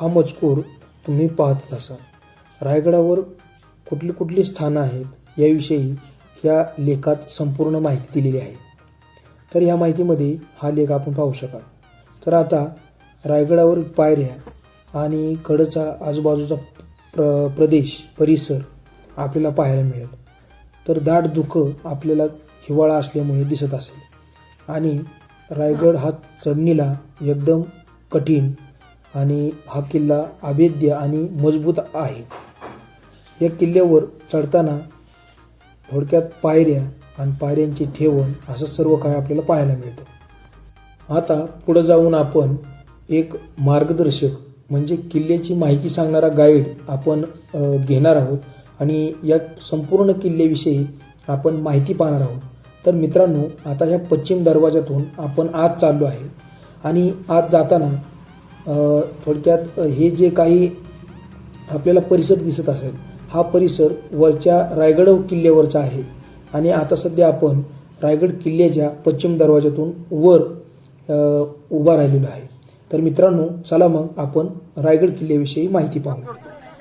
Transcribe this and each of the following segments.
हा मजकूर तुम्ही पाहतच असाल. रायगडावर कुठली कुठली स्थानं आहेत याविषयी ह्या लेखात संपूर्ण माहिती दिलेली आहे. तर ह्या माहितीमध्ये हा लेख आपण पाहू शकाल. तर आता रायगडावर पायऱ्या आणि कडचा आजूबाजूचा प्र प्रदेश परिसर आपल्याला पाहायला मिळेल. तर दाट धुकं आपल्याला हिवाळा असल्यामुळे दिसत असेल. आणि रायगड हा चढणीला एकदम कठीण आणि हा किल्ला अभेद्य आणि मजबूत आहे. या किल्ल्यावर चढताना थोडक्यात पायऱ्या आणि पायऱ्यांची ठेवण असं सर्व काय आपल्याला पाहायला मिळतं. आता पुढं जाऊन आपण एक मार्गदर्शक म्हणजे किल्ल्याची माहिती सांगणारा गाईड आपण घेणार आहोत आणि या संपूर्ण किल्ल्याविषयी आपण माहिती पाहणार आहोत. तर मित्रांनो आता ह्या पश्चिम दरवाजातून आपण आज चाललो आहे आणि आज जाताना थोडक्यात हे जे काही आपल्याला परिसर दिसत असेल हा परिसर वरच्या रायगड किल्ल्यावरचा आहे. आणि आता सध्या आपण रायगड किल्ल्याच्या पश्चिम दरवाजातून वर उभा राहिलेलो आहे. तर मित्रांनो चला मग आपण रायगड किल्ल्याविषयी माहिती पाहू.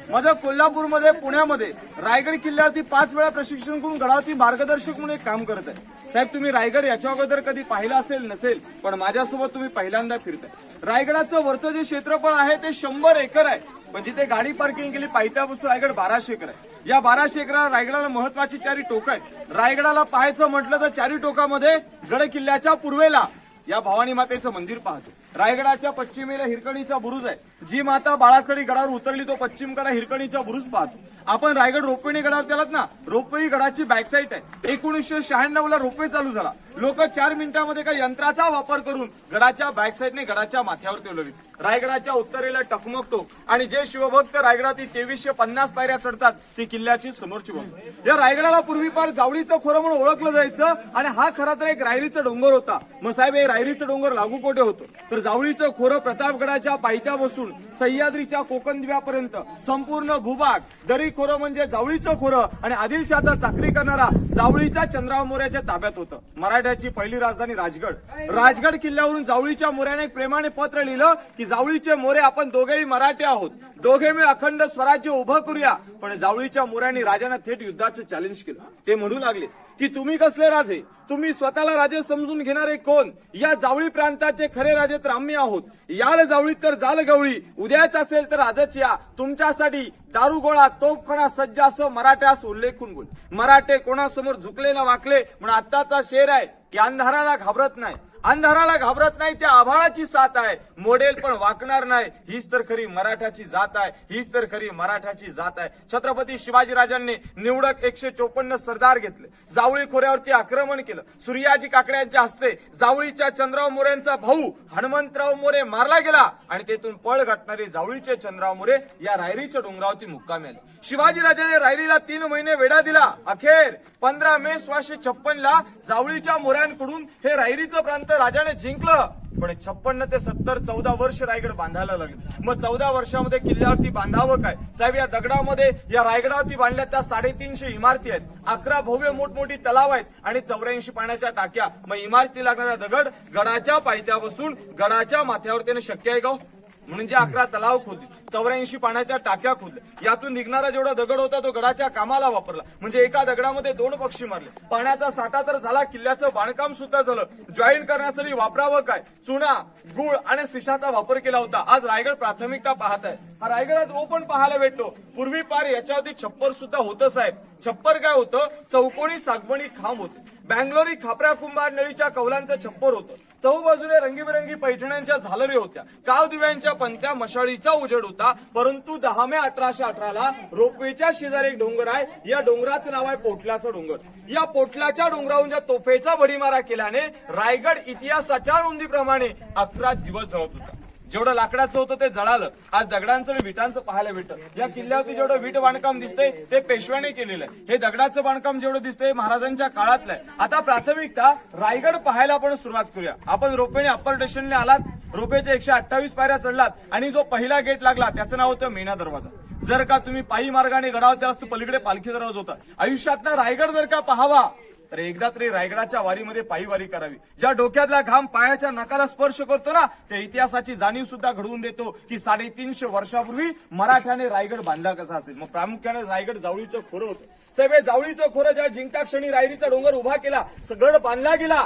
माझं कोल्हापूरमध्ये पुण्यामध्ये रायगड किल्ल्यावरती पाच वेळा प्रशिक्षण करून गडावरती मार्गदर्शक म्हणून एक काम करत आहे. साहेब तुम्ही रायगड याच्या अगोदर कधी पाहिला असेल नसेल पण माझ्यासोबत तुम्ही पहिल्यांदा फिरताय. रायगडाचं वरचं जे क्षेत्रफळ आहे ते शंभर एकर आहे. पण जिथे गाडी पार्किंग केली पाहित्यापासून रायगड बाराशे एकर आहे. या बाराशे एकरा रायगडाला महत्वाची चारी टोक आहेत. रायगडाला पाहायचं म्हटलं तर चारी टोकामध्ये गड किल्ल्याच्या पूर्वेला या भवानी मातेचं मंदिर पाहतो. रायगडाच्या पश्चिमेला हिरकणीचा बुरुज आहे. जी माता बाळासडी गडावर उतरली तो पश्चिमकडा हिरकणीचा बुरुज पाहतो. आपण रायगड रोपवेणी गडावर त्यालाच ना रोपवे गडाची बॅक साईड आहे. एकोणीसशे शहाण्णव ला रोपवे चालू झाला. लोक चार मिनिटांमध्ये काही यंत्राचा वापर करून गडाच्या बॅक साईडने गडाच्या माथ्यावर तेवलवी रायगडाच्या उत्तरेला टकमकतो आणि जे शिवभक्त रायगडातील तेवीसशे पन्नास पायऱ्या चढतात ती किल्ल्याची समोरची बघ. या रायगडाला पूर्वीपार जावळीचं खोरं म्हणून ओळखलं जायचं आणि हा खरा तर एक रायरीचा डोंगर होता. मग साहेब हे रायरीचं डोंगर लागू कोठे होतं? तर जावळीचं खोरं प्रतापगडाच्या पायथ्या बसून सह्याद्रीच्या कोकण दिव्यापर्यंत संपूर्ण भूभाग दरी खोरं म्हणजे जावळीचं खोरं आणि आदिलशाचा चाकरी करणारा जावळीच्या चंद्राव मोऱ्याच्या ताब्यात होतं. मराठ्याची पहिली राजधानी राजगड. राजगड किल्ल्यावरून जावळीच्या मोऱ्याने एक प्रेमाने पत्र लिहिलं की जावळीचे मोरे आपण दोघेही मराठे आहोत. दोघे मी अखंड स्वराज्य उभं करूया. पण जावळीच्या मोऱ्याने राजांना थेट युद्धाचं चॅलेंज केलं. ते म्हणू लागले की तुम्ही कसले राजे? तुम्ही स्वतःला राजे समजून घेणारे कोण? या जावळी प्रांताचे खरे राजे तर आम्ही आहोत. याल जावळीत तर जाल गवळी. उद्याच असेल तर आजच या. तुमच्यासाठी दारुगोळा तोफखडा सज्ज असं मराठ्यास उल्लेखून बोल. मराठे कोणासमोर झुकले ना वाकले म्हणून आत्ताचा शेर आहे की अंधाराला घाबरत नाही. अंधाराला घाबरत नाही त्या आभाळाची साथ आहे. मोडेल पण वाकणार नाही. हीच तर खरी मराठाची जात आहे. हीच तर खरी मराठाची जात आहे. छत्रपती शिवाजीराजांनी निवडक एकशे चोपन्न सरदार घेतले. जावळी खोऱ्यावरती आक्रमण केलं. सूर्याजी काकड्यांच्या हस्ते जावळीच्या चंद्रराव मोरेंचा भाऊ हनुमंतराव मोरे मारला गेला आणि तेथून पळ गाठणारे जावळीचे चंद्रराव मोरे या रायरीच्या डोंगरावरती मुक्कामी आले. शिवाजीराजाने रायरीला तीन महिने वेढा दिला. अखेर पंधरा मे सोळाशे छप्पन ला जावळीच्या मोऱ्यांकडून हे रायरीचं प्रांत राजाने जिंकलं पण छप्पन्न ते सत्तर चौदा वर्ष रायगड बांधायला लागले. मग चौदा वर्षामध्ये किल्ल्यावरती बांधावं काय? साहेब या दगडामध्ये या रायगडावरती बांधल्या त्या साडेतीनशे इमारती आहेत. अकरा भव्य मोठमोठी तलाव आहेत आणि चौऱ्याऐंशी पाण्याच्या टाक्या. मग इमारती लागणारा दगड गडाच्या पायथ्या बसून गडाच्या माथ्यावरती त्याने शक्य आहे का हो? म्हणून जे अकरा तलाव खोदले चौऱ्याऐंशी पाण्याच्या टाक्या खोदल्या. यातून निघणारा जेवढा दगड होता तो गडाच्या कामाला वापरला. म्हणजे एका दगडामध्ये दोन पक्षी मारले. पाण्याचा साठा तर झाला किल्ल्याचं बांधकाम सुद्धा झालं. जॉईन करण्यासाठी वापरावं काय? चुना गुळ आणि सिशाचा वापर केला होता. आज रायगड प्राथमिकता पाहत आहे हा रायगडात ओपन पाहायला भेटतो. पूर्वी पार याच्यावरती छप्पर सुद्धा होतं साहेब. छप्पर काय होतं? चौकोनी सागवणी खांब होते. बँगलोरी खापऱ्या कुंभार नळीच्या कौलांचं छप्पर होतं. चौबाजूने रंगीबेरंगी पैठण्यांच्या झालरी होत्या. काव दिव्यांच्या पंथ्या मशाळीचा उजेड होता. परंतु दहा मे अठराशे अठराला रोपवेच्या शेजारी एक डोंगर आहे. या डोंगराचं नाव आहे पोटल्याचं डोंगर. या पोटल्याच्या डोंगरावरून ज्या तोफेचा भडीमारा केल्याने रायगड इतिहासाच्या नोंदीप्रमाणे अकरा दिवस जळत होता. जेवढं लाकडाचं होतं ते जळालं. आज दगडांचं आणि विटांचं पाहायला भेटतं. या किल्ल्यावरती जेवढं वीट बांधकाम दिसतंय ते पेशव्याने केलेलं आहे. हे दगडाचं बांधकाम जेवढं दिसतंय महाराजांच्या काळातलं आहे. आता प्राथमिकता रायगड पाहायला आपण सुरुवात करूया. आपण रोपेने अप्पर स्टेशनने आलात. रोपेचे एकशे अठ्ठावीस पायऱ्या चढलात. आणि जो पहिला गेट लागला त्याचं नाव होतं मेणा दरवाजा. जर का तुम्ही पायी मार्गाने गडावर त्याला पलीकडे पालखी दरवाजा होता. आयुष्यातला रायगड जर का पाहावा तर एकदा तरी रायगडाच्या वारीमध्ये पायीवारी करावी. ज्या डोक्यातला घाम पायाच्या नकाला स्पर्श करतो ना त्या इतिहासाची जाणीव सुद्धा घडवून देतो की साडेतीनशे वर्षापूर्वी मराठ्याने रायगड बांधला कसा असेल. मग प्रामुख्याने रायगड जावळीचं खोरं होतं. साहेब जावळीचं खोरं ज्या जिंका क्षणी रायरीचा डोंगर उभा केला गड बांधला गेला.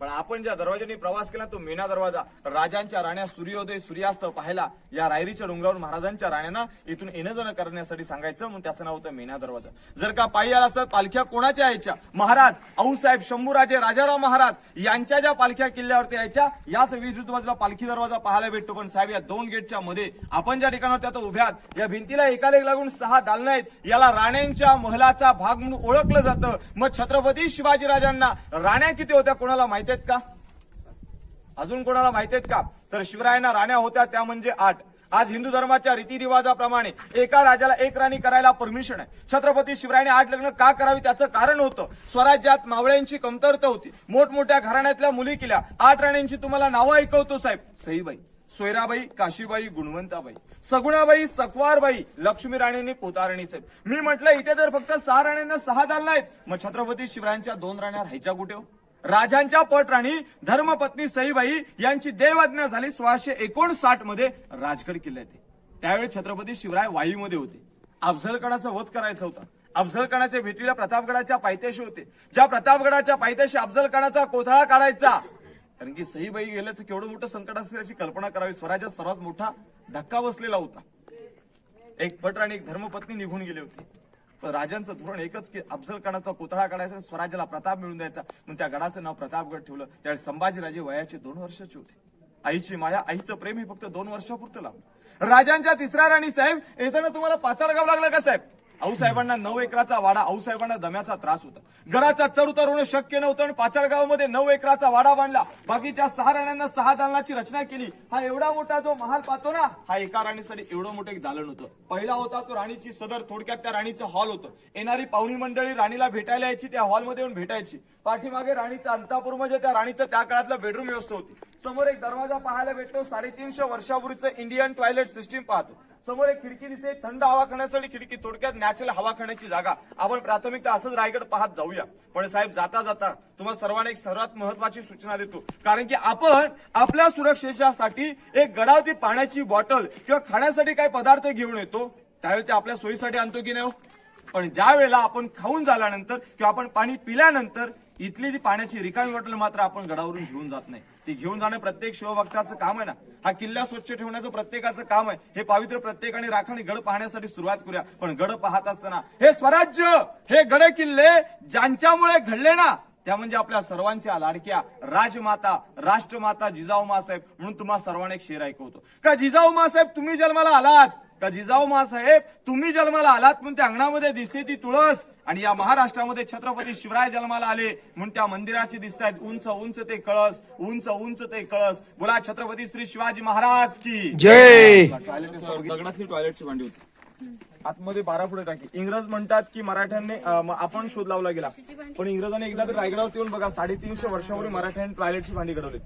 पण आपण ज्या दरवाजाने प्रवास केला तो मेना दरवाजा. राजांच्या राण्या सूर्योदय सूर्यास्त पाहायला या रायरीच्या डोंगरावर महाराजांच्या राण्यांना इथून येणं जाणं करण्यासाठी सांगायचं म्हणून त्याचं नाव होतं मेना दरवाजा. जर का पायी आला असतात पालख्या कोणाच्या यायच्या? महाराज आऊसाहेब शंभूराजे राजाराव महाराज यांच्या ज्या पालख्या किल्ल्यावरती यायच्या याच विद्युत बाजूला पालखी दरवाजा पाहायला भेटतो. पण साहेब या दोन गेटच्या मध्ये आपण ज्या ठिकाणावर त्या उभ्यात या भिंतीला एकाला एक लागून सहा दालनं आहेत. याला राण्यांच्या महलाचा भाग म्हणून ओळखलं जातं. मग छत्रपती शिवाजी राजांना राण्या किती होत्या कोणाला माहिती आहेत का? अजून कोणाला माहिती आहेत का? तर शिवरायांना राण्या होत्या त्या म्हणजे आठ. आज हिंदू धर्माच्या रीतिरिवाजाप्रमाणे एका राजाला एक राणी करायला परमिशन आहे. छत्रपती शिवरायाने आठ लग्न का करावी त्याचं कारण होतं? स्वराज्यात मावळ्यांची कमतरता होती. मोठमोठ्या घराण्यातल्या मुली केल्या. आठ राण्यांची तुम्हाला नावं ऐकवतो साहेब. सईबाई सोयराबाई काशीबाई गुणवंताबाई सगुणाबाई सकवारबाई लक्ष्मी राणींनी कोतारणी साहेब. मी म्हटलं इथे जर फक्त सहा राण्यांना सहा दाल नाहीत मग छत्रपती शिवरायांच्या दोन राण्या राहायच्या कुठे हो? राजांच्या पटराणी धर्मपत्नी सईबाई यांची देवज्ञा झाली सोळाशे एकोणसाठमध्ये राजगड किल्ल्यात. त्यावेळी छत्रपती शिवराय वाईमध्ये होते. अफजलगडाचा वध करायचा होता. अफझलगडाच्या भेटीला प्रतापगडाच्या पायथ्याशी होते. ज्या प्रतापगडाच्या पायथ्याशी अफझलगडाचा कोथळा काढायचा कारण की सईबाई गेल्याचं केवढं मोठं संकट असेल याची कल्पना करावी. स्वराज्यात सर्वात मोठा धक्का बसलेला होता. एक पट आणि एक धर्मपत्नी निघून गेली होती. राजांचं धोरण एकच की अफजल खानाचा काढायचा आणि स्वराज्याला प्रताप मिळून द्यायचा. म्हणून त्या गडाचं नाव प्रतापगड ठेवलं. त्यावेळी संभाजीराजे वयाचे दोन वर्षाचे होते. आईची माया आईचं प्रेम हे फक्त दोन वर्षापुरतं लाभलं. राजांच्या तिसऱ्या राणी साहेब येताना तुम्हाला पाचाडगाव लागलं का साहेब? आऊसाहेबांना नऊ एकराचा वाडा आऊसाहेबांना दम्याचा त्रास होता. गडाचा चढ उतार होणं शक्य नव्हतं आणि पाचडगावमध्ये नऊ एकराचा वाडा बांधला. बाकीच्या सहा राण्यांना सहा दालनाची रचना केली. हा एवढा मोठा जो महाल पाहतो ना हा एका राणीसाठी एवढं मोठं एक दालन होतं. पहिला होता तो राणीची सदर थोडक्यात त्या राणीचं हॉल होतं. येणारी पाहुणी मंडळी राणीला भेटायला यायची त्या हॉलमध्ये येऊन भेटायची. पाठीमागे राणीचा अंतापूर म्हणजे त्या राणीचं त्या काळातलं बेडरूम व्यवस्था होती. समोर एक दरवाजा पाहायला भेटतो साडेतीनशे वर्षापूर्वीचं इंडियन टॉयलेट सिस्टीम पाहतो. समोर एक खिडकी दिसते थंड हवा खाण्यासाठी खिडकी थोडक्यात नॅचरल हवा खाण्याची जागा. आपण प्राथमिकता असंच रायगड पाहत जाऊया. पण साहेब जाता जाता तुम्हाला सर्वांना एक सर्वात महत्वाची सूचना देतो. कारण की आपण आपल्या सुरक्षेसाठी एक गडावती पाण्याची बॉटल किंवा खाण्यासाठी काही पदार्थ घेऊन येतो. त्यावेळी ते आपल्या सोयीसाठी आणतो की नाही हो? पण ज्या वेळेला आपण खाऊन झाल्यानंतर किंवा आपण पाणी पिल्यानंतर इथली जी पाण्याची रिकामी बॉटल मात्र आपण गडावरून घेऊन जात नाही. ती घेऊन जाणं प्रत्येक शिवभक्ताचं काम आहे ना. हा किल्ला स्वच्छ ठेवण्याचं प्रत्येकाचं काम आहे. हे पावित्र प्रत्येकाने राखणे गड पाहण्यासाठी सुरुवात करूया. पण गड पाहत असताना हे स्वराज्य हे गड किल्ले ज्यांच्यामुळे घडले ना त्या म्हणजे आपल्या सर्वांच्या लाडक्या राजमाता राष्ट्रमाता जिजाऊ मासाहेब म्हणून तुम्हाला सर्वांना एक शेर ऐकवतो. का जिजाऊ मासाहेब तुम्ही जन्माला आलात? का जिजाऊ मासाहेब तुम्ही जन्माला आलात म्हणून त्या अंगणामध्ये दिसते ती तुळस. आणि या महाराष्ट्रामध्ये छत्रपती शिवराय जन्माला आले म्हणून त्या मंदिराची दिसत आहेत उंच उंच ते कळस उंच उंच ते कळस. बोला छत्रपती श्री शिवाजी महाराज की. जय. टॉयलेट दगडातली टॉयलेटची भांडी होती. आतमध्ये बारा फुटे टाकी. इंग्रज म्हणतात की मराठ्यांनी आपण शोध लावला गेला. पण इंग्रजांनी एकदा तर रायगडावर येऊन बघा साडेतीनशे वर्षापूर्वी मराठ्यांनी टॉयलेटची भांडी घडवली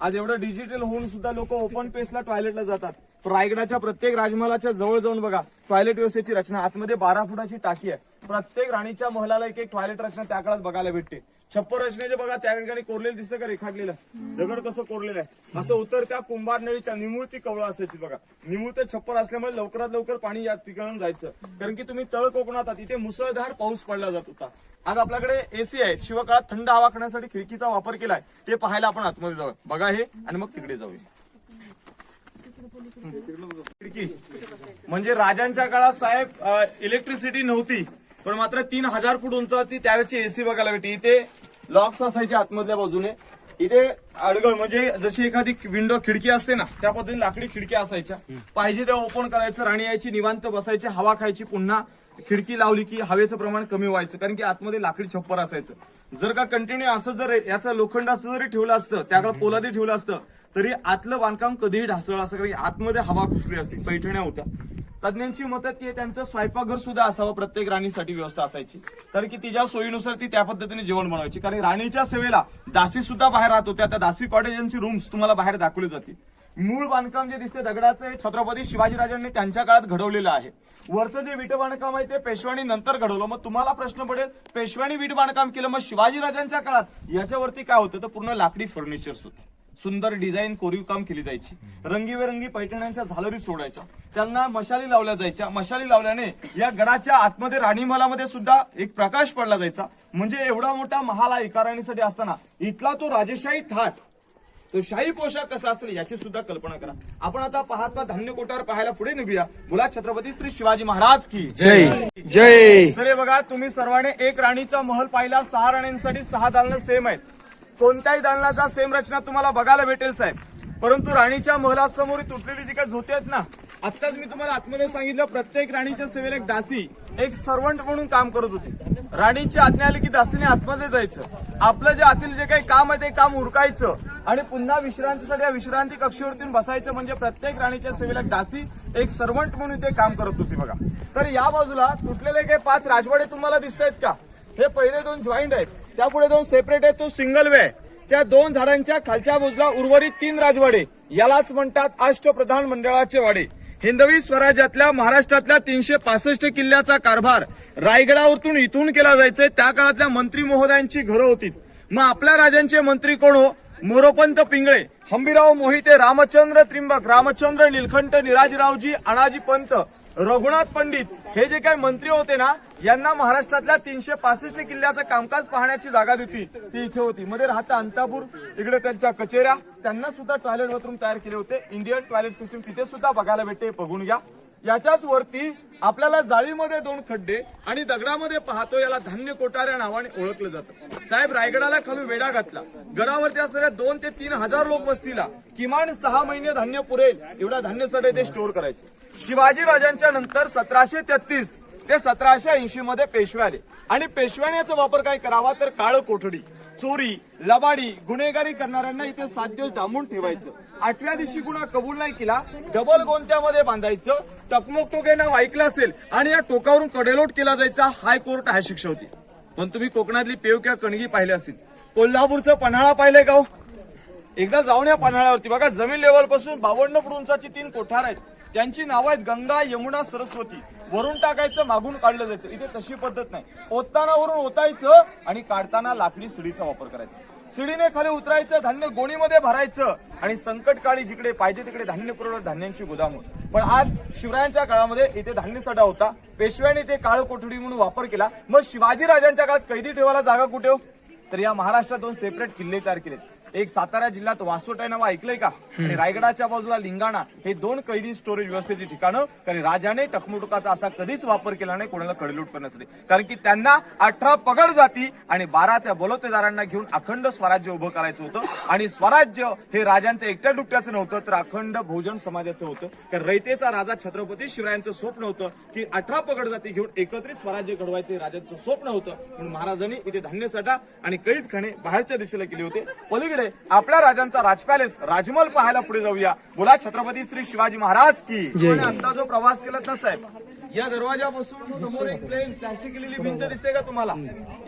आज एवढं डिजिटल होऊन सुद्धा लोक ओपन पेसला टॉयलेटला जातात. रायगडाच्या प्रत्येक राजमहालाच्या जवळ जाऊन बघा टॉयलेट व्यवस्थेची रचना. आतमध्ये बारा फुटाची टाकी आहे. प्रत्येक राणीच्या महलाला एक एक टॉयलेट रचना त्या काळात बघायला भेटते. छप्पर रचनेचे बघा त्या ठिकाणी कोरलेलं दिसतं का रेखाटलेलं? दगड कसं कोरलेलं आहे? असं उत्तर त्या कुंभार नळीच्या निमुळती कवळं असायची बघा. निमुळते छप्पर असल्यामुळे लवकरात लवकर पाणी या ठिकाणून जायचं. कारण की तुम्ही तळ कोकणात तिथे इथे मुसळधार पाऊस पडला जात होता. आज आपल्याकडे एसी आहे. शिवकाळात थंड हवा खाण्यासाठी खिडकीचा वापर केलाय. ते पाहायला आपण आतमध्ये जाऊ बघा हे आणि मग तिकडे जाऊया. खिडकी म्हणजे राजांच्या काळात साहेब इलेक्ट्रिसिटी नव्हती पण मात्र तीन हजार फूट ती त्यावेळेची एसी बघायला भेटली. इथे लॉक्स असायचे आतमधल्या बाजूने. इथे अडगळ म्हणजे जशी एखादी विंडो खिडकी असते ना त्या पद्धतीने लाकडी खिडक्या असायच्या. पाहिजे त्या ओपन करायचं राणी यायची निवांत बसायची हवा खायची पुन्हा खिडकी लावली की हवेचं प्रमाण कमी व्हायचं कारण की आतमध्ये लाकडी छप्पर असायचं. जर का कंटिन्यू असं जर याचा लोखंड असं जरी ठेवलं असतं त्याकडे पोलादी ठेवलं असतं तरी आतलं बांधकाम कधीही ढासळलं असतं कारण आतमध्ये हवा घुसली असती पैठण्या होत्या. तज्ञांची मत की त्यांचं स्वयंपाकघर सुद्धा असावं प्रत्येक राणीसाठी व्यवस्था असायची. कारण की तिच्या सोयीनुसार ती त्या पद्धतीने जेवण बनवायची. कारण राणीच्या सेवेला दासी सुद्धा बाहेर राहत होत्या त्या दासी कॉटेज यांची रूम्स तुम्हाला बाहेर दाखवली जातील. मूळ बांधकाम जे दिसते दगडाचं हे छत्रपती शिवाजीराजांनी त्यांच्या काळात घडवलेलं आहे. वरचं जे विट बांधकाम आहे ते पेशवानी नंतर घडवलं. मग तुम्हाला प्रश्न पडेल पेशवानी वीट बांधकाम केलं मग शिवाजीराजांच्या काळात याच्यावरती काय होतं? तर पूर्ण लाकडी फर्निचर्स होते. सुंदर डिझाईन कोरीव काम केली जायची. रंगीबेरंगी पैठण्यांच्या झालरी सोडायच्या. त्यांना मशाली लावल्या जायच्या. मशाली लावल्याने या गडाच्या आतमध्ये राणीमहालामध्ये सुद्धा एक प्रकाश पडला जायचा. म्हणजे एवढा मोठा महाल हा एका राणीसाठी असताना इथला तो राजेशाही थाट. तो शाही पोशाख कसा असेल याची सुद्धा कल्पना करा. आपण आता पाहता धान्य कोटावर पाहायला पुढे निघूया. बोला छत्रपती श्री शिवाजी महाराज की जय. जय. हे बघा तुम्ही सर्वांनी एक राणीचा महल पाहिला. सहा राण्यांसाठी सहा दालनं सेम आहेत. कोणत्याही दालनाचा सेम रचना तुम्हाला बघायला भेटेल साहेब. परंतु राणीच्या महलासमोर तुटलेली जी काही झोते आहेत ना आत्ताच मी तुम्हाला आतमध्ये सांगितलं प्रत्येक राणीच्या सेवेला एक दासी एक सर्वंट म्हणून काम करत होती. राणीची आज्ञा आली की दासीने आतमध्ये जायचं. आपलं जे आतील जे काही काम आहे ते काम उरकायचं. आणि पुन्हा विश्रांतीसाठी या विश्रांती कक्षेवरती बसायचं म्हणजे प्रत्येक राणीच्या सेवेला एक दासी एक सर्वंट म्हणून ते काम करत होती बघा. तर या बाजूला तुटलेले काही पाच राजवाडे तुम्हाला दिसत आहेत का? हे पहिले दोन जॉईंट आहेत. त्यापुढे दोन सेपरेट आहेत तो सिंगल वे आहे त्या दोन झाडांच्या खालच्या बाजूला उर्वरित तीन राजवाडे. यालाच म्हणतात अष्टप्रधान मंडळाचे वाडे. हिंदवी स्वराज्यातल्या महाराष्ट्रातल्या तीनशे पासष्ट किल्ल्याचा कारभार रायगडावरतून इथून केला जायचंय. त्या काळातल्या मंत्री महोदयांची घरं होती. मग आपल्या राजांचे मंत्री कोण हो? मोरोपंत पिंगळे हंबीराव मोहिते रामचंद्र त्रिंबक रामचंद्र निलखंठ निराजीरावजी अणाजी पंत रघुनाथ पंडित हे जे काही मंत्री होते ना यांना महाराष्ट्रातल्या तीनशे पासष्ट किल्ल्याचं कामकाज पाहण्याची जागा देती ती इथे होती. मध्ये राहता अंतापूर इकडे त्यांच्या कचेऱ्या. त्यांना सुद्धा टॉयलेट बाथरूम तयार केले होते. इंडियन टॉयलेट सिस्टम तिथे सुद्धा बघायला भेटते. बघून घ्या. याच्याच वरती आपल्याला जाळीमध्ये दोन खड्डे आणि दगडामध्ये पाहतो याला धान्य कोटाऱ्या नावाने ओळखलं जातं. साहेब रायगडाला खालून वेढा घातला. गडावरती असणाऱ्या दोन ते तीन हजार लोक वस्तीला. किमान सहा महिने धान्य पुरेल. एवढा धान्य सडे ते स्टोअर करायचे. शिवाजी राजांच्या नंतर सतराशे तेहतीस ते सतराशे ऐंशी मध्ये पेशवे आले. आणि पेशव्याने याचा वापर काय करावा? तर काळ कोठडी चोरी लबाडी गुन्हेगारी करणाऱ्यांना इथे सात दिवस डांबून ठेवायचं. आठव्या दिवशी गुन्हा कबूल नाही केला डबल गोंत्यामध्ये बांधायचं. टकमोक टोके नाव ऐकलं असेल आणि या टोकावरून कडेलोट केला जायचा हायकोर्ट हा शिक्षा होती. पण तुम्ही कोकणातली पेव किंवा कणगी पाहिले असतील. कोल्हापूरचं पन्हाळा पाहिलंय गाव. एकदा जाऊन या पन्हाळ्यावरती बघा जमीन लेवलपासून बावन्न फूट उंचाची तीन कोठार आहेत. त्यांची नावं आहेत गंगा यमुना सरस्वती. वरून टाकायचं मागून काढलं जायचं. इथे तशी पद्धत नाही. ओतताना वरून ओतायचं आणि काढताना लाकडी सिडीचा वापर करायचा. सिडीने खाली उतरायचं धान्य गोणीमध्ये भरायचं आणि संकटकाळी जिकडे पाहिजे तिकडे धान्य पुरवठा धान्यांची गोदाम पण आज शिवरायांच्या काळामध्ये इथे धान्य सडा होता. पेशव्याने ते काळ कोठडी म्हणून वापर केला. मग शिवाजीराजांच्या काळात कैदी ठेवायला जागा कुठे हो? तर या महाराष्ट्रात दोन सेपरेट किल्ले तयार केलेत. एक सातारा जिल्ह्यात वासोट आहे नाव ऐकलंय का? आणि रायगडाच्या बाजूला लिंगाणा हे दोन कैदी स्टोरेज व्यवस्थेची ठिकाणं कारण राजाने टकमुटुकाचा असा कधीच वापर केला नाही कोणाला कडलूट करण्यासाठी. कारण की त्यांना अठरा पगड जाती आणि बारा त्या बलवतेदारांना घेऊन अखंड स्वराज्य उभं करायचं होतं. आणि स्वराज्य हे राजांचं एकट्या दुकट्याचं नव्हतं तर अखंड बहुजन समाजाचं होतं. कारण रयतेचा राजा छत्रपती शिवरायांचं स्वप्न होतं की अठरा पगड जाती घेऊन एकत्रित स्वराज्य घडवायचे राजांचं स्वप्न होतं. म्हणून महाराजांनी इथे धान्य साठा आणि कैद खाणे बाहेरच्या दिशेला केले होते. पलीकडे आपल्या राजांचा राज पॅलेस राजमहल पाहायला पुढे जाऊया. बोला छत्रपती श्री शिवाजी महाराज की. आता जो प्रवास केला ना साहेब या दरवाजापासून समोर एक प्लेन प्लॅस्टिक केलेली भिंत दिसते का तुम्हाला?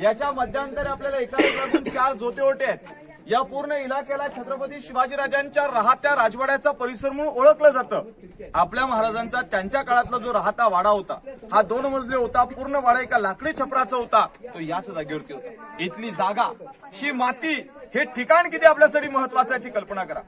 याच्या मध्यांतर आपल्याला एका चार जोते ओटे आहेत. या पूर्ण इलाक्याला छत्रपती शिवाजीराजांच्या राहत्या राजवाड्याचा परिसर म्हणून ओळखलं जातं. आपल्या महाराजांचा त्यांच्या काळातला जो राहता वाडा होता हा दोन मजले होता पूर्ण वाडा एका लाकडी छपराचा होता. तो याच जागेवरती होता. इथली जागा ही माती हे ठिकाण किती आपल्यासाठी महत्वाचं याची कल्पना करा.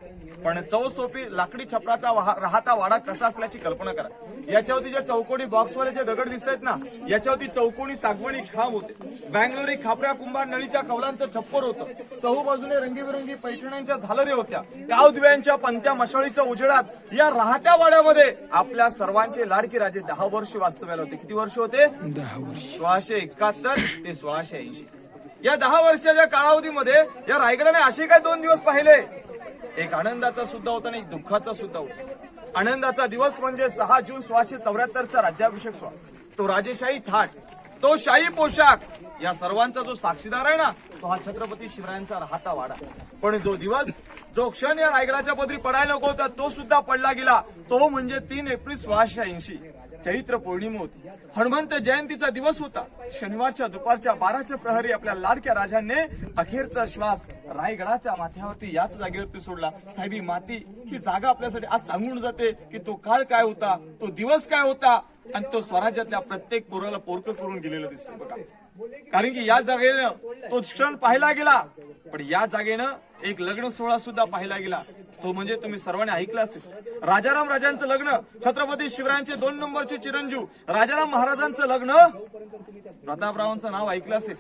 पण चौसोपी लाकडी छपराचा राहता वाडा कसा असल्याची कल्पना करा. याच्यावरती जे चौकोनी बॉक्सवाले जे दगड दिसत आहेत ना याच्यावरती चौकोनी सागवणी खांब होते. बँगलोरी खापऱ्या कुंभार नळीच्या कौलांचं छप्पर होतं. चहू बाजूने रंगीबेरंगी पैठण्यांच्या झालरी होत्या. काव दिव्यांच्या पंत्या मशाळीच्या उजेडात या राहत्या वाड्यामध्ये आपल्या सर्वांचे लाडके राजे दहा वर्ष वास्तव्याला होते. किती वर्ष होते? सोळाशे एकाहत्तर ते सोळाशे ऐंशी. या दहा वर्षाच्या कालावधीमध्ये या रायगडाने असे काय दोन दिवस पाहिले? एक आनंदाचा सुद्धा होता आणि एक दुःखाचा सुद्धा होता. आनंदाचा दिवस म्हणजे सहा जून सोळाशे चौऱ्याहत्तरचा राज्याभिषेक सोहळा. तो राजेशाही थाट तो शाही पोशाख या सर्वांचा जो साक्षीदार आहे ना तो हा छत्रपती शिवरायांचा राहता वाडा. पण जो दिवस जो क्षण या रायगडाच्या पदरी पडायला नको होता तो सुद्धा पडला गेला. तो म्हणजे तीन एप्रिल सोळाशे ऐंशी. चैत्र पौर्णिमा होती. हनुमंत जयंतीचा दिवस होता. शनिवारच्या दुपारच्या बाराच्या प्रहरी आपल्या लाडक्या राजाने अखेरचा श्वास रायगडाच्या माथ्यावरती याच जागेवरती सोडला. साहेबी माती ही जागा आपल्यासाठी आज सांगून जाते की तो काळ काय होता तो दिवस काय होता आणि तो स्वराज्यातल्या प्रत्येक पोराला पोरक करून गेलेला दिसतो बघा. कारण की या जागेनं तो क्षण पाहिला गेला. पण या जागेनं एक लग्न सोहळा सुद्धा पाहिला गेला. तो म्हणजे तुम्ही सर्वांनी ऐकला असेल. राजाराम राजांचं लग्न छत्रपती शिवरायांचे दोन नंबरचे चिरंजीव राजाराम महाराजांचं लग्न. प्रतापरावांचं नाव ऐकलं असेल.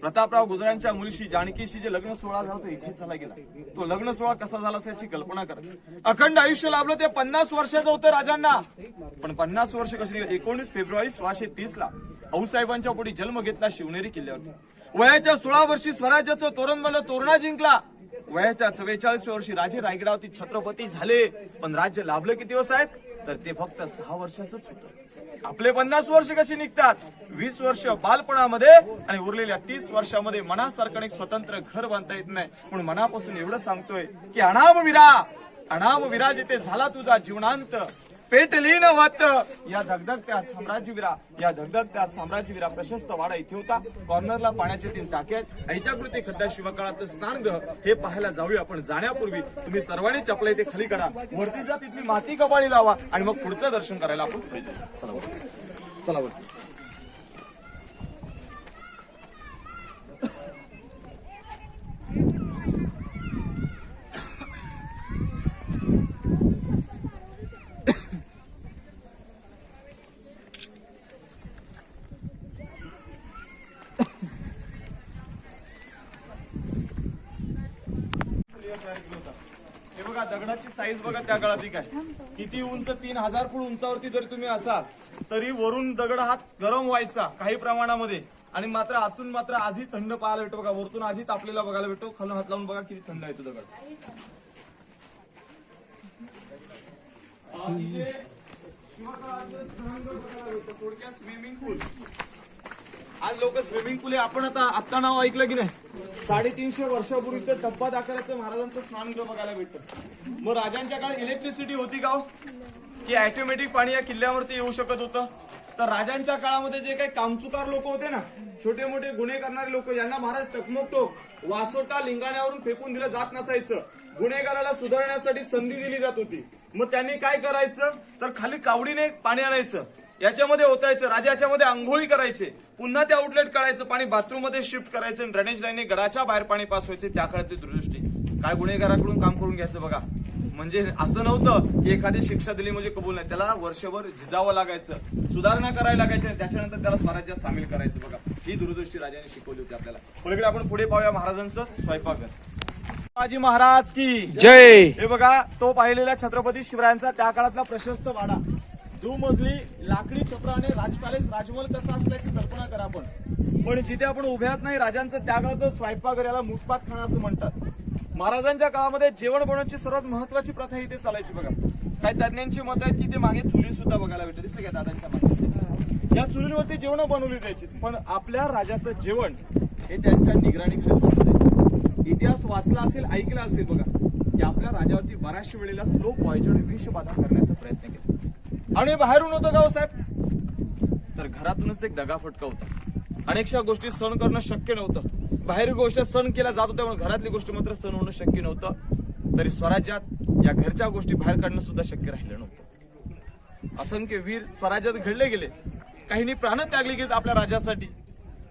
प्रतापराव गुजरांच्या मुलीशी जानकीशी जे लग्न सोहळा झाला तो इथे झाला गेला. तो लग्न सोहळा कसा झाला असेल याची कल्पना करा. अखंड आयुष्य लाभलं ते पन्नास वर्षाचं होतं राजांना. पण पन्नास वर्ष कशी एकोणीस फेब्रुवारी सोळाशे तीस ला आऊसाहेबांच्या पोटी जन्म घेतला शिवनेरी किल्ल्यावरती वयाच्या सोळा वर्षी स्वराज्याचं तोरण बनलं तोरणा जिंकला. वयाच्या चव्वेचाळीस वर्षी राजे रायगडावरती छत्रपती झाले. पण राज्य लाभलं किती हो साहेब? तर ते फक्त सहा वर्षाच होतं. आपले पन्नास वर्ष कशी निघतात? वीस वर्ष बालपणामध्ये आणि उरलेल्या तीस वर्षामध्ये मनासारखं एक स्वतंत्र घर बांधता येत नाही. म्हणून मनापासून एवढं सांगतोय की अनाम विरा अनाम विरा जिथे झाला तुझा जीवनांत पेटली न वात या धगधगत्या साम्राज्यवीरा या धगधगत्या साम्राज्यवीरा प्रशस्त वाडा इथे होता. कॉर्नरला पाण्याचे तीन टाके आहेत. ऐत्याकृती खड्डा शिवकाळात स्नानगृह. हे पाहायला जाऊया आपण जाण्यापूर्वी. तुम्ही सर्वांनी चपला इथे खाली काढा. वरती जा तिथली माती कपाळी लावा. आणि मग पुढचं दर्शन करायला आपण चला चला वरती हे बघा दगडाची साईज बघा त्या काळातली काय किती उंच? तीन हजार फूट उंचावरती जरी तुम्ही असाल तरी वरून दगड हा गरम व्हायचा काही प्रमाणामध्ये. आणि मात्र आतून मात्र आजही थंड पाहायला भेटतो बघा. वरतून आजही तापलेला बघायला भेटतो. खालून हात लावून बघा किती थंड आहे तो दगड. थोडक्यात स्विमिंग पूल आज लोक स्विमिंग पूल आहे. आपण आता आत्ता नाव ऐकलं की नाही? साडेतीनशे वर्षापूर्वीचं टप्पा दाखवल्याचं महाराजांचं स्नानगृह बघायला भेटतं. मग राजांच्या काळात इलेक्ट्रिसिटी होती का हो? की ऑटोमॅटिक पाणी या किल्ल्यावरती येऊ शकत होतं? तर राजांच्या काळामध्ये जे काही कामचुकार लोक होते ना छोटे मोठे गुन्हे करणारे लोक यांना महाराज टकमकटोक वासोटा लिंगाण्यावरून फेकून दिलं जात नसायचं. गुन्हेगाराला सुधारण्यासाठी संधी दिली जात होती. मग त्यांनी काय करायचं? तर खाली कावडीने पाणी आणायचं. याच्यामध्ये ओतायचं राजा याच्यामध्ये आंघोळी करायचे. पुन्हा ते आउटलेट काढायचं पाणी बाथरूममध्ये शिफ्ट करायचं आणि ड्रेनेज लाईनने गडाच्या बाहेर पाणी पास व्हायचे. त्या काळातली दूरदृष्टी. काय गुन्हेगाराकडून काम करून घ्यायचं बघा. म्हणजे असं नव्हतं की एखादी शिक्षा दिली म्हणजे कबूल नाही. त्याला वर्षभर झिजावं लागायचं सुधारणा करायला लागायची आणि त्याच्यानंतर त्याला स्वराज्यात सामील करायचं बघा. ही दूरदृष्टी राजाने शिकवली होती आपल्याला. पलीकडे आपण पुढे पाहूया महाराजांचं स्वयंपाकघर. शिवाजी महाराज की जय! हे बघा तो पाहिलेला छत्रपती शिवरायांचा त्या काळातला प्रशस्त वाडा. दुमजली लाकडी छपराने राज पॅलेस राजमहल कसा असल्याची कल्पना करा आपण. पण जिथे आपण उभ्यात नाही राजांचं त्या काळात स्वयंपाकघर याला मुठपात खाणं असं म्हणतात. महाराजांच्या काळामध्ये जेवण बनवण्याची सर्वात महत्वाची प्रथा इथे चालायची बघा. काही तज्ञांची मत आहेत की ते मागे चुली सुद्धा बघायला भेटत दिसले का दादांच्या मागे या चुलींवरती जेवण बनवली जायची. पण आपल्या राजाचं जेवण हे त्यांच्या निगराणी बनवलं जायचं. इतिहास वाचला असेल ऐकला असेल बघा. की आपल्या राजावरती बऱ्याचशा वेळेला स्लो पॉइजन विषबाधा करण्याचा प्रयत्न केला. आणि बाहेरून होतं गाव साहेब. तर घरातूनच एक दगा फटका होता. अनेकशा गोष्टी सण करणं शक्य नव्हतं. बाहेर गोष्ट सण केल्या जात होत्या पण घरातली गोष्टी मात्र सण होणं शक्य नव्हतं. तरी स्वराज्यात या घरच्या गोष्टी बाहेर काढणं सुद्धा शक्य राहिलं नव्हतं. असंख्य वीर स्वराज्यात घडले गेले. काहींनी प्राण त्यागले गेले आपल्या राजासाठी.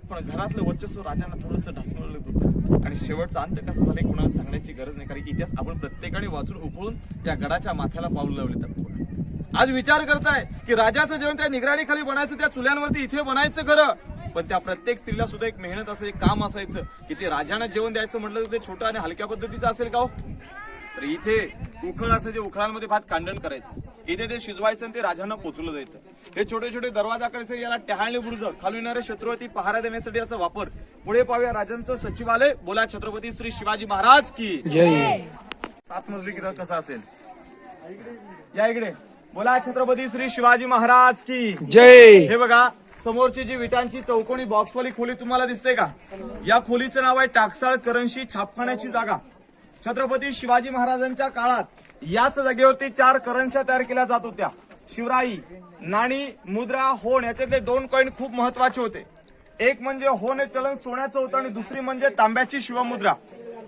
पण घरातलं वर्चस्व राजांना थोडस ढासळलं होतं. आणि शेवटचा अंत कसा झाला कुणाला सांगण्याची गरज नाही. कारण की इतिहास आपण प्रत्येकाने वाचून उकळून या गडाच्या माथ्याला पाऊल लावले तर आज विचार करताय की राजाचं जेवण त्या निगराणीखाली बनायचं त्या चुल्यांवरती इथे बनायचं खरं. पण त्या प्रत्येक स्त्रीला सुद्धा एक मेहनत असं एक काम असायचं की ते राजांना जेवण द्यायचं म्हटलं तर ते छोटं आणि हलक्या पद्धतीचं असेल का हो? तर इथे उखळ असं जे उखळांमध्ये भात कांडण करायचं. इथे ते शिजवायचं आणि ते राजांना पोचवलं जायचं. हे छोटे छोटे दरवाजा करायचे याला टहाळणे बुरुज खालून येणारे शत्रुवती पहारा देण्यासाठी याचा वापर. पुढे पाहूया राजांचं सचिवालय. बोला छत्रपती श्री शिवाजी महाराज की. जय. सात मजली किती कसा असेल? या इकडे. बोला छत्रपती श्री शिवाजी महाराज की. जय. हे बघा समोरची जी विटांची चौकोनी बॉक्सवाली खोली तुम्हाला दिसते का? या खोलीचं नाव आहे टाकसाळ करंशी छापखान्याची जागा. छत्रपती शिवाजी महाराजांच्या काळात याच जागेवरती चार करन्स्या तयार केल्या जात होत्या. शिवराई नाणी मुद्रा होण याच्यातले दोन कॉईन खूप महत्त्वाचे होते. एक म्हणजे होण हे चलन सोन्याचं होतं आणि दुसरी म्हणजे तांब्याची शिवमुद्रा.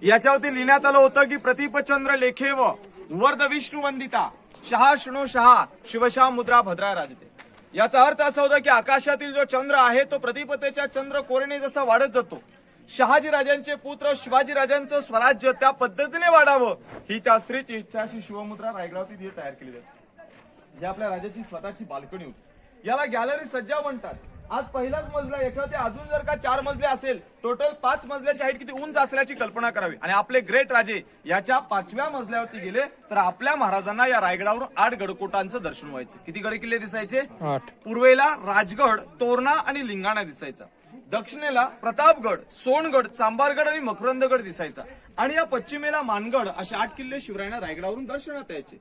याच्यावरती लिहिण्यात आलं होतं की प्रतिपचंद्र लेखे व वर्ध विष्णू वंदिता शहा शृणो शहा शिवशा मुद्रा भद्रा राजते. याचा अर्थ असा होता की आकाशातील जो चंद्र आहे तो प्रतिपतेच्या चंद्र कोरेने जसा वाढत जातो शहाजी राजांचे पुत्र शिवाजी राजांचं स्वराज्य त्या पद्धतीने वाढावं ही त्या स्त्रीची इच्छा अशी शिवमुद्रा रायगडावरती ती तयार केली जाते. जी आपल्या राजाची स्वतःची बाल्कनी होती. याला गॅलरी सज्जा म्हणतात. आज पहिलाच मजला याच्यावरती अजून जर का चार मजले असेल टोटल पाच मजल्याची हाईट किती? उंच असल्याची कल्पना करावी. आणि आपले ग्रेट राजे याच्या पाचव्या मजल्यावरती गेले तर आपल्या महाराजांना या रायगडावरून आठ गडकोटांचं दर्शन व्हायचं. किती गड किल्ले दिसायचे? आठ. पूर्वेला राजगड तोरणा आणि लिंगाणा दिसायचा. दक्षिणेला प्रतापगड सोनगड चांबारगड आणि मकरंदगड दिसायचा. आणि या पश्चिमेला मानगड असे आठ किल्ले शिवरायांना रायगडावरून दर्शनात यायचे.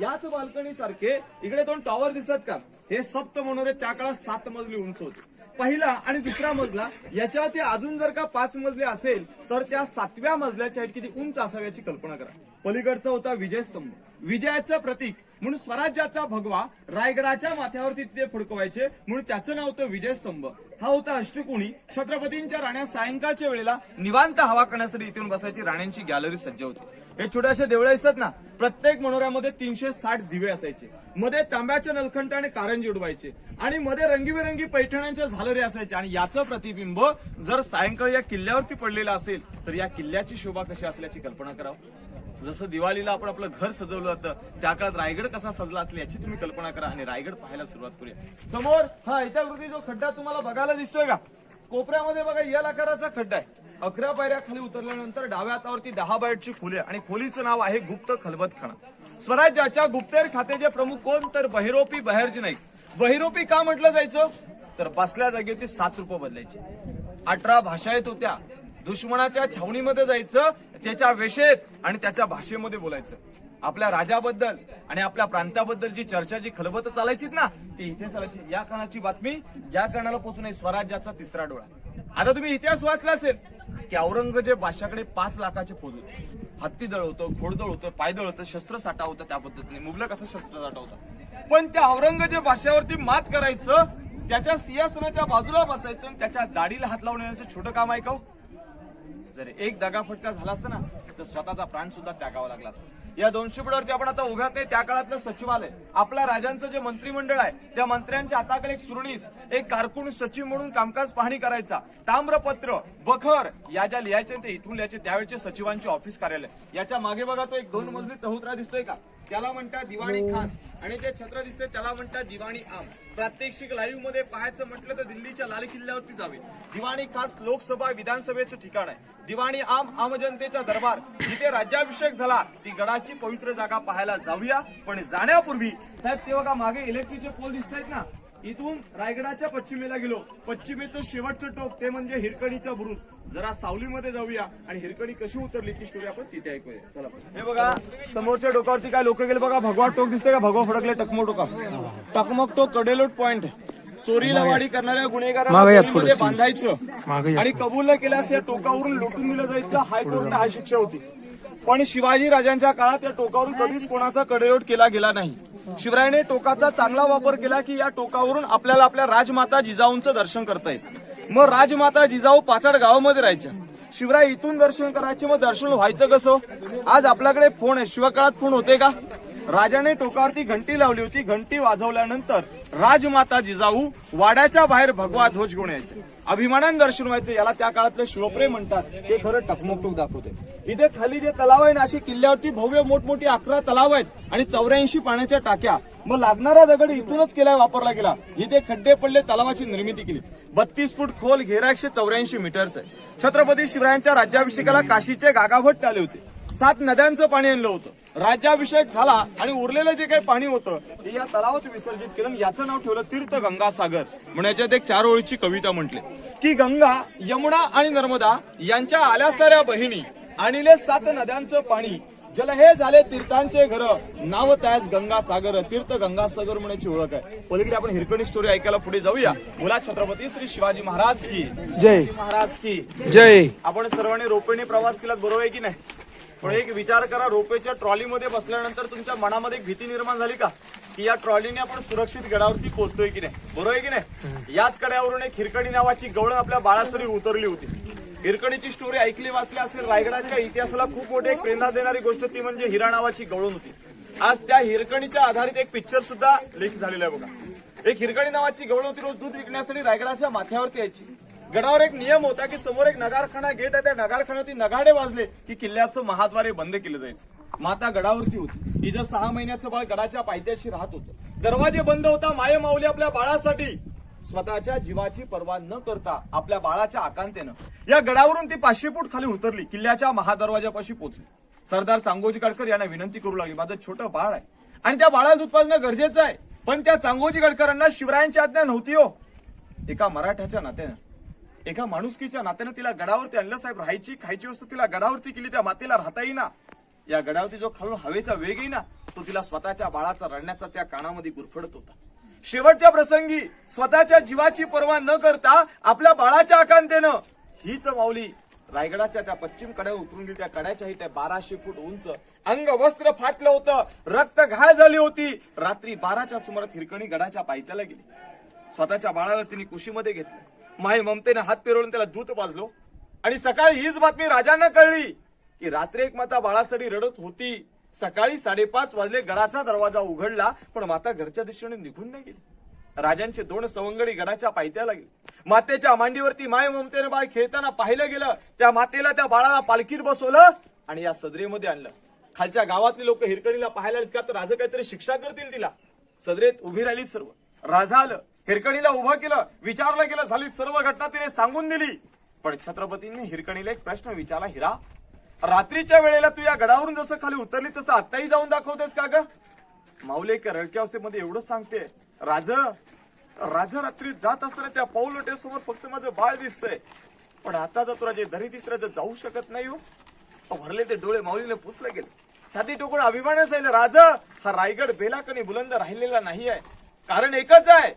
याच बाल्कनी सारखे इकडे दोन टॉवर दिसत का? हे सप्त मनोरे त्या काळात सात मजली उंच होते. पहिला आणि दुसरा मजला याच्यावरती अजून जर का पाच मजले असेल तर त्या सातव्या मजल्याच्या किती उंच असाव्याची कल्पना करा. पलीकडचा होता विजयस्तंभ. विजयाचं प्रतीक म्हणून स्वराज्याचा भगवा रायगडाच्या माथ्यावरती तिथे फडकवायचे म्हणून त्याचं नाव होतं विजयस्तंभ. हा होता अष्टकोणी. छत्रपतींच्या राण्या सायंकाळच्या वेळेला निवांत हवा करण्यासाठी इथून बसायची राण्यांची गॅलरी सज्ज होती. हे छोट्याशा देवळ्या असतात ना प्रत्येक मनोऱ्यामध्ये तीनशे साठ दिवे असायचे. मध्ये तांब्याच्या नलखंट आणि कारंजी उडवायचे आणि मध्ये रंगीबेरंगी पैठण्यांच्या झालरे असायचे. आणि याचं प्रतिबिंब जर सायंकाळी या किल्ल्यावरती पडलेलं असेल तर या किल्ल्याची शोभा कशी असल्याची कल्पना करावं? जसं दिवाळीला आपण आपलं घर सजवलं जातं त्या काळात रायगड कसा सजला असेल याची तुम्ही कल्पना करा आणि रायगड पाहायला सुरुवात करूया. समोर हा ऐत्याकृती जो खड्डा तुम्हाला बघायला दिसतोय का? कोपऱ्यामध्ये बघा या आकाराचा खड्डा आहे. अकरा पायऱ्या खाली उतरल्यानंतर डाव्या हातावरती दहा बायटची खोली आहे. आणि खोलीचं नाव आहे गुप्त खलबतखाना. स्वराज्याच्या गुप्तेर खात्याचे प्रमुख कोण? तर बहिरोपी बाहेरची नाईक. बहिरोपी का म्हटलं जायचं? तर बसल्या जागेवरती सात रुपये बदलायचे. अठरा भाषा येत होत्या. दुश्मनाच्या छावणीमध्ये जायचं त्याच्या वेशेत आणि त्याच्या भाषेमध्ये बोलायचं. आपल्या राजाबद्दल आणि आपल्या प्रांताबद्दल जी चर्चा जी खलबत चालायचीत ना ती इथे चालायची. या कारणाची बातमी या कारणाला पोहोचून आहे स्वराज्याचा तिसरा डोळा. आता तुम्ही इतिहास वाचला असेल की औरंगजेब बादशाकडे पाच लाखाचे फौज होते. हत्ती दळ होतं घोडदळ होतं पायदळ होतं शस्त्र साठा होता त्या पद्धतीने. मुबलक असा शस्त्र साठा होता. पण त्या औरंगजेब बादशावरती मात करायचं त्याच्या सिंहासनाच्या बाजूला बसायचं आणि त्याच्या दाढीला हात लावून येण्याचं छोटं काम ऐकाव हो? जर एक दगाफटका झाला असता ना तर स्वतःचा प्राण सुद्धा त्यागावा लागला असता. या दोनशे फुटावरती आपण आता उघडत नाही त्या काळातलं सचिवालय. आपल्या राजांचं जे मंत्रिमंडळ आहे त्या मंत्र्यांच्या हाताकडे एक सुरणीस एक कारकुन सचिव म्हणून कामकाज पाहणी करायचा. ताम्रपत्र बखर या ज्या लिहायचे ते इथून लिहायचे त्यावेळेचे सचिवांचे ऑफिस कार्यालय. याच्या मागे बघा तो एक दोन मजली चौत्रा दिसतोय का? त्याला म्हणतात दिवाणी खास. आणि जे छत्र दिसते त्याला म्हणतात दिवाणी आम. प्रात्यक्षिक लाईव्हमध्ये पाहायचं म्हटलं तर दिल्लीच्या लाल किल्ल्यावरती जावे. दिवाणी खास लोकसभा विधानसभेचं ठिकाण आहे. दिवाणी आम आम जनतेचा दरबार. जिथे राज्याभिषेक झाला ती गडाची पवित्र जागा पाहायला जाऊया. पण जाण्यापूर्वी साहेब तेव्हा का मागे इलेक्ट्रिकचे पोल दिसत आहेत ना? इथून रायगडाच्या पश्चिमेला गेलो. पश्चिमेचं शेवटचं टोक ते म्हणजे हिरकणीचा बुरुज. जरा सावलीमध्ये जाऊया आणि हिरकणी कशी उतरली ती स्टोरी आपण तिथे ऐकूया. चला हे बघा समोरच्या डोकावरती काय लोक गेले बघा भगवा टोक दिसतंय का? भगवा फडकले टकमक टोका टकमक टोक कडेलोट पॉइंट चोरी लवाडी करणाऱ्या गुन्हेगारांना बांधायचं आणि कबूल न केल्यास या टोकावरून लुटून दिलं जायचं. हायकोर्टने हा शिक्षा होती. पण शिवाजी राजांच्या काळात या टोकावरून कधीच कोणाचा कडेलोट केला गेला नाही. शिवरायाने टोकाचा चांगला वापर केला की या टोकावरून आपल्याला आपल्या राजमाता जिजाऊंचं दर्शन करता येईल. मग राजमाता जिजाऊ पाचाड गावामध्ये राहायच्या. शिवराय इथून दर्शन करायचे मग दर्शन व्हायचं कसं? आज आपल्याकडे फोन आहे. शिवकाळात फोन होते का? राजाने टोकावरती घंटी लावली होती. घंटी वाजवल्यानंतर राजमाता जिजाऊ वाड्याच्या बाहेर भगवा ध्वज गुण यायचे. अभिमानाने दर्शन व्हायचे. याला त्या काळातले शिवप्रेम म्हणतात. ते खरं टकमकटूक दाखवते. इथे खाली जे तलाव आहे ना अशी किल्ल्यावरती भव्य मोठमोठी अकरा तलाव आहेत आणि चौऱ्याऐंशी पाण्याच्या टाक्या. मग लागणारा दगड इथूनच केला वापरला गेला. जिथे खड्डे पडले तलावाची निर्मिती केली. बत्तीस फूट खोल घेरा एकशे चौऱ्याऐंशी मीटरचं आहे. छत्रपती शिवरायांच्या राज्याभिषेकाला काशीचे गागाभट्ट आले होते. सात नद्यांचं पाणी आणलं होतं. राज्याभिषेक झाला आणि उरलेलं जे काही पाणी होतं ते या तलावात विसर्जित केलं आणि याचं नाव ठेवलं तीर्थ गंगा सागर म्हणून याच्यात एक चार ओळीची कविता म्हटली. की गंगा यमुना आणि नर्मदा यांच्या आल्या साऱ्या बहिणी आणिले सात नद्यांचं पाणी. जल हे झाले तीर्थांचे घर. नाव त्याच गंगा सागर तीर्थ गंगा सागर म्हणायची ओळख आहे. पलीकडे आपण हिरकणी स्टोरी ऐकायला पुढे जाऊया. मुला छत्रपती श्री शिवाजी महाराज की. जय. महाराज की. जय. आपण सर्वांनी रोपेने प्रवास केला बरोबर आहे की नाही? पण एक विचार करा रोपेच्या ट्रॉलीमध्ये बसल्यानंतर तुमच्या मनामध्ये एक भीती निर्माण झाली का? की या ट्रॉलीने आपण सुरक्षित गडावरती पोहोचतोय की नाही? बरोबर आहे की नाही? याच कड्यावरून एक हिरकणी नावाची गवळण आपल्या बाळासरी उतरली होती. हिरकणीची स्टोरी ऐकली वाचली असेल रायगडाच्या इतिहासाला खूप मोठी एक प्रेरणा देणारी गोष्ट ती म्हणजे हिरा नावाची गवळण होती. आज त्या हिरकणीच्या आधारित एक पिक्चर सुद्धा लेख झालेला आहे बघा. एक हिरकणी नावाची गवळण होती रोज दूध विकण्यासाठी रायगडाच्या माथ्यावरती यायची. गडावर एक नियम होता की समोर एक नगारखाना गेट आहे त्या नगारखान्यावरती नगाडे वाजले की किल्ल्याचं महाद्वारे बंद केलं जायचं. माता गडावरती होती. हिजं सहा महिन्याचं बाळ गडाच्या पायथ्याशी राहत होतं. दरवाजे बंद होता माये माऊली आपल्या बाळासाठी. स्वतःच्या जीवाची पर्वा न करता आपल्या बाळाच्या आकांतेनं या गडावरून ती पाचशे फूट खाली उतरली किल्ल्याच्या महादरवाजापाशी पोहोचली सरदार चांगोजी गडकर यांना विनंती करू लागली माझं छोटं बाळ आहे. आणि त्या बाळाला दूध पाजणं गरजेचं आहे. पण त्या चांगोजी गडकरांना शिवरायांची आज्ञा नव्हती हो. एका मराठ्याच्या नात्यानं एका माणुसकीच्या नात्यानं तिला गडावरती आणलं साहेब. राहायची खायची वस्तू तिला गडावरती केली त्या मातेला राहता येईना. या गडावरती जो खालून हवेचा वेग येईना तो तिला स्वतःच्या बाळाचा रडण्याचा त्या कानामध्ये गुरफडत होता. शेवटच्या प्रसंगी स्वतःच्या जीवाची पर्वा न करता आपल्या बाळाच्या आकांतेनं हीच माऊली रायगडाच्या त्या पश्चिम कड्यावर उतरून गेली. त्या कड्याच्याही त्या बाराशे फूट उंच अंग वस्त्र फाटलं होतं. रक्त घाय झाली होती. रात्री बाराच्या सुमारात हिरकणी गडाच्या पायथ्याला गेली. स्वतःच्या बाळाला तिने कुशीमध्ये घेतलं. माय ममतेने हात फिरवून त्याला दूध पाजलो आणि सकाळी हीच बातमी राजांना कळली की रात्री एक माता बाळासाठी रडत होती. सकाळी साडेपाच वाजले गडाचा दरवाजा उघडला पण माता घरच्या दिशेने निघून नाही गेली. राजांचे दोन सवंगडी गडाच्या पायथ्याला गेले मातेच्या मांडीवरती माय ममतेने बाळ खेळताना पाहिलं गेलं. त्या मातेला त्या बाळाला पालखीत बसवलं आणि या सदरेमध्ये आणलं. खालच्या गावातले लोक हिरकणीला पाहायला आलेत का तर राजा काहीतरी शिक्षा करतील तिला. सदरेत उभी राहिली सर्व. राजा आलं. हिरकणीला उभं केलं विचारलं गेलं झाली सर्व घटना तिने सांगून दिली. पण छत्रपतींनी हिरकणीला एक प्रश्न विचारला हिरा रात्रीच्या वेळेला तू या गडावरून जसं खाली उतरली तसं आत्ताही जाऊन दाखवतेस का ग? माऊली एका रडक्या अवस्थेमध्ये एवढंच सांगते राज राजा रात्री जात असताना त्या पाऊल समोर फक्त माझं बाळ दिसतंय. पण आता जर तुला जे दरी दिसलं जाऊ शकत नाही हो. भरले ते डोळे माऊलीने पुसले गेले. छाती टोकून अभिमानच आहे ना राजा हा रायगड बेलाकणी बुलंद राहिलेला नाही आहे कारण एकच आहे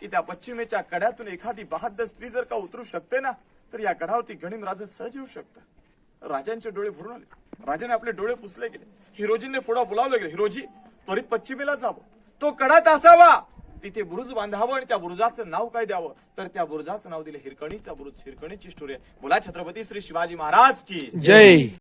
की त्या पश्चिमेच्या कड्यातून एखादी बहाद्दर स्त्री जर का उतरू शकते ना तर या गडावरती गणिम राज सहज येऊ शकतं राजांचे डोळे भरून आले. राजाने आपले डोळे पुसले गेले. हिरोजीने पुढे बोलावलं गेले. हिरोजी त्वरित पश्चिमेला जावं. तो कडात असावा. तिथे बुरुज बांधावं आणि त्या बुरुजाचं नाव काय द्यावं? तर त्या बुरुजाचं नाव दिलं हिरकणीचा बुरुज. हिरकणीची स्टोरी आहे. बोला छत्रपती श्री शिवाजी महाराज की जय.